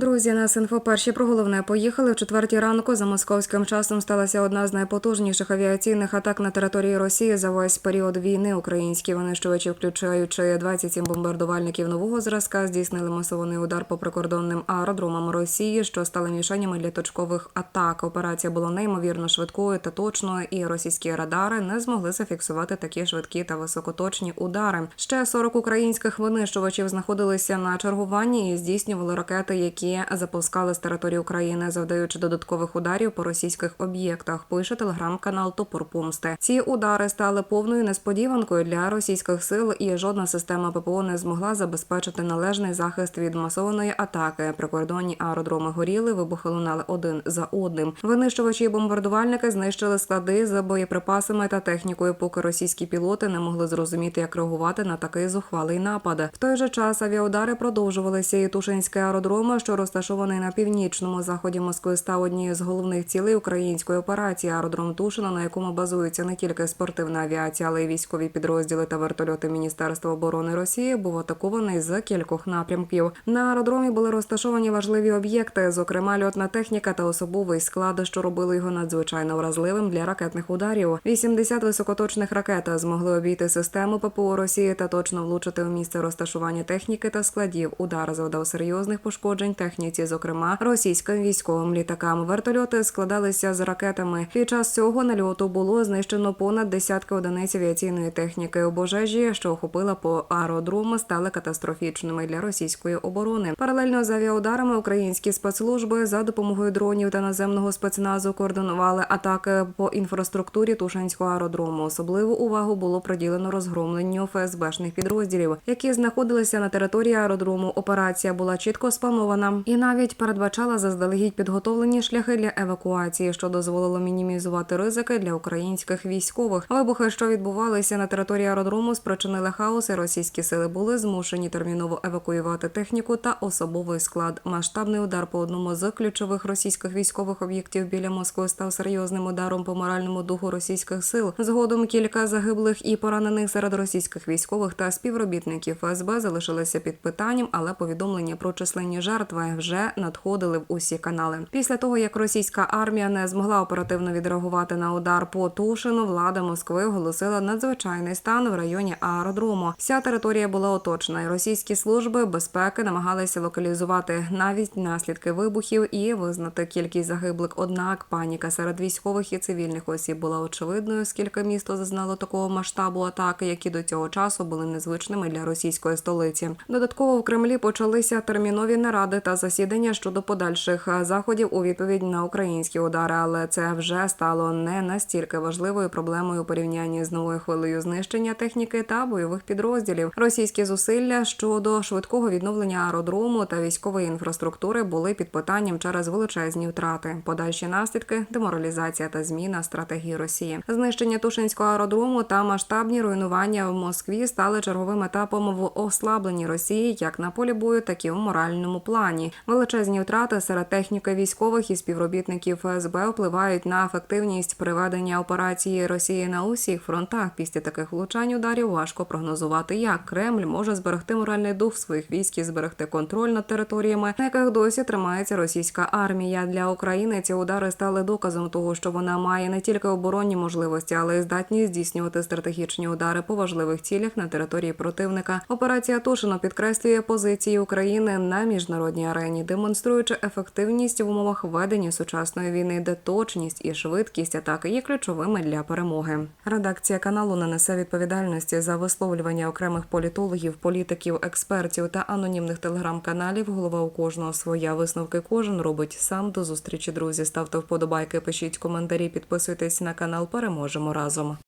Друзі, нас інфо перші про головне поїхали. В четвертій ранку за московським часом сталася одна з найпотужніших авіаційних атак на території Росії за весь період війни. Українські винищувачі, включаючи 27 бомбардувальників нового зразка, здійснили масований удар по прикордонним аеродромам Росії, що стали мішенями для точкових атак. Операція була неймовірно швидкою та точною, і російські радари не змогли зафіксувати такі швидкі та високоточні удари. Ще 40 українських винищувачів знаходилися на чергуванні і здійснювали ракети, які запускали з території України, завдаючи додаткових ударів по російських об'єктах. Пише телеграм-канал Топор Помсти. Ці удари стали повною несподіванкою для російських сил, і жодна система ППО не змогла забезпечити належний захист від масованої атаки. Прикордонні аеродроми горіли, вибухи лунали один за одним. Винищувачі і бомбардувальники знищили склади за боєприпасами та технікою, поки російські пілоти не могли зрозуміти, як реагувати на такий зухвалий напад. В той же час авіаудари продовжувалися, і Тушинський аеродром, що розташований на північному заході Москви, став однією з головних цілей української операції. Аеродром Тушина, на якому базується не тільки спортивна авіація, але й військові підрозділи та вертольоти Міністерства оборони Росії, був атакований з кількох напрямків. На аеродромі були розташовані важливі об'єкти, зокрема льотна техніка та особовий склад, що робили його надзвичайно вразливим для ракетних ударів. 80 високоточних ракет змогли обійти систему ППО Росії та точно влучити у місце розташування техніки та складів. Удар завдав серйозних пошкоджень техніці, зокрема російським військовим літакам. Вертольоти складалися з ракетами. Під час цього нальоту було знищено понад десятки одиниць авіаційної техніки. Обожежі, що охопила по аеродрому, стали катастрофічними для російської оборони. Паралельно з авіаударами українські спецслужби за допомогою дронів та наземного спецназу координували атаки по інфраструктурі Тушанського аеродрому. Особливу увагу було приділено розгромленню ФСБшних підрозділів, які знаходилися на території аеродрому. Операція була чітко спланована і навіть передбачала заздалегідь підготовлені шляхи для евакуації, що дозволило мінімізувати ризики для українських військових. Вибухи, що відбувалися на території аеродрому, спричинили хаос. і Російські сили були змушені терміново евакуювати техніку та особовий склад. Масштабний удар по одному з ключових російських військових об'єктів біля Москви став серйозним ударом по моральному духу російських сил. Згодом кілька загиблих і поранених серед російських військових та співробітників ФСБ залишилися під питанням, але повідомлення про численні жертви вже надходили в усі канали. Після того як російська армія не змогла оперативно відреагувати на удар по Тушину, влада Москви оголосила надзвичайний стан в районі аеродрому. Вся територія була оточена, і російські служби безпеки намагалися локалізувати навіть наслідки вибухів і визнати кількість загиблих. Однак паніка серед військових і цивільних осіб була очевидною, оскільки місто зазнало такого масштабу атаки, які до цього часу були незвичними для російської столиці. Додатково в Кремлі почалися термінові наради та засідання щодо подальших е, заходів у відповідь на українські удари, але це вже стало не настільки важливою проблемою у порівнянні з новою хвилею знищення техніки та бойових підрозділів. Російські зусилля щодо швидкого відновлення аеродрому та військової інфраструктури були під питанням через величезні втрати. Подальші наслідки деморалізація та зміна стратегії Росії. Знищення Тушинського аеродрому та масштабні руйнування в Москві стали черговим етапом в ослабленні Росії як на полі бою, так і у моральному плані. Величезні втрати серед техніки військових і співробітників ФСБ впливають на ефективність приведення операції Росії на усіх фронтах. Після таких влучань ударів важко прогнозувати, як Кремль може зберегти моральний дух своїх військ і зберегти контроль над територіями, на яких досі тримається російська армія. Для України ці удари стали доказом того, що вона має не тільки оборонні можливості, але й здатність здійснювати стратегічні удари по важливих цілях на території противника. Операція Тушино підкреслює позиції України на міжнародній арені, демонструючи ефективність в умовах ведення сучасної війни, де точність і швидкість атаки є ключовими для перемоги. Редакція каналу не несе відповідальності за висловлювання окремих політологів, політиків, експертів та анонімних телеграм-каналів. Голова у кожного своя висновки кожен робить сам. До зустрічі, друзі. Ставте вподобайки, пишіть коментарі, підписуйтесь на канал. Переможемо разом.